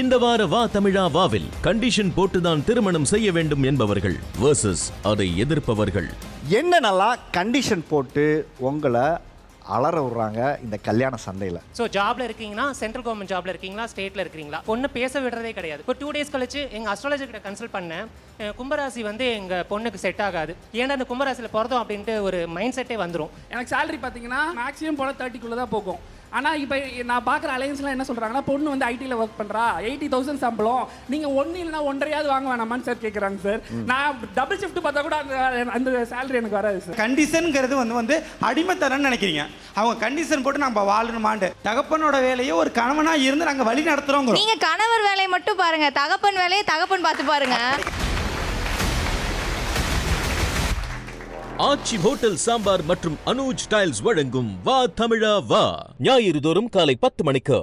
இந்த வார வா தமிழா வாவில் கண்டிஷன் போட்டுதான் திருமணம் செய்ய வேண்டும் என்பவர்கள் வர்சஸ் அதை எதிர்ப்பவர்கள். என்ன நல்லா கண்டிஷன் போட்டு உங்களை அலற விடுறாங்க இந்த கல்யாண சண்டையில்? ஸோ ஜாப்ல இருக்கீங்கன்னா சென்ட்ரல் கவர்மெண்ட் ஜாப்ல இருக்கீங்களா? ஸ்டேட்ல இருக்கீங்களா? பொண்ணு பேச விடுறதே கிடையாது. இப்போ டூ டேஸ் கழிச்சு எங்க அஸ்ட்ராலஜர் கிட்ட கன்சல்ட் பண்ணேன். கும்பராசி வந்து எங்க பொண்ணுக்கு செட் ஆகாது. ஏன்னா அந்த கும்பராசியில பிறந்தோம் அப்படின்ட்டு ஒரு மைண்ட் செட்டே வந்துரும். எனக்கு salary பார்த்தீங்கன்னா மேக்ஸிமம் போல தேர்ட்டிக்குள்ளே தான் போகும். ஆனால் இப்போ நான் பார்க்குற அலையன்ஸ்லாம் என்ன சொல்கிறாங்கன்னா பொண்ணு வந்து ஐடியில் ஒர்க் பண்ணுறா எயிட்டி தௌசண்ட் சம்பளம். நீங்கள் ஒன்று இல்லைனா ஒன்றரையாவது வாங்க வேணாமான்னு சார் கேட்குறாங்க சார் நான் டபுள் ஷிஃப்ட் பார்த்தா கூட அந்த அந்த salary எனக்கு வராது சார் கண்டிஷனுங்கிறது வந்து வந்து அடிமைத்தனம்னு நினைக்கிறீங்க. அவங்க கண்டிஷன் போட்டு நம்ம வாழணுமாண்டு தகப்பனோட வேலையை ஒரு கணவனா இருந்து நாங்க வழி நடத்துறோங்கிறோம். நீங்க கணவர் வேலையை மட்டும் பாருங்க. தகப்பன் வேலையை தகப்பன் பார்த்து பாருங்க. ஆச்சி ஹோட்டல் சாம்பார் மற்றும் அனுஜ் டைல்ஸ் வழங்கும் வா தமிழா வா. ஞாயிறு தோறும் காலை பத்து மணிக்கு.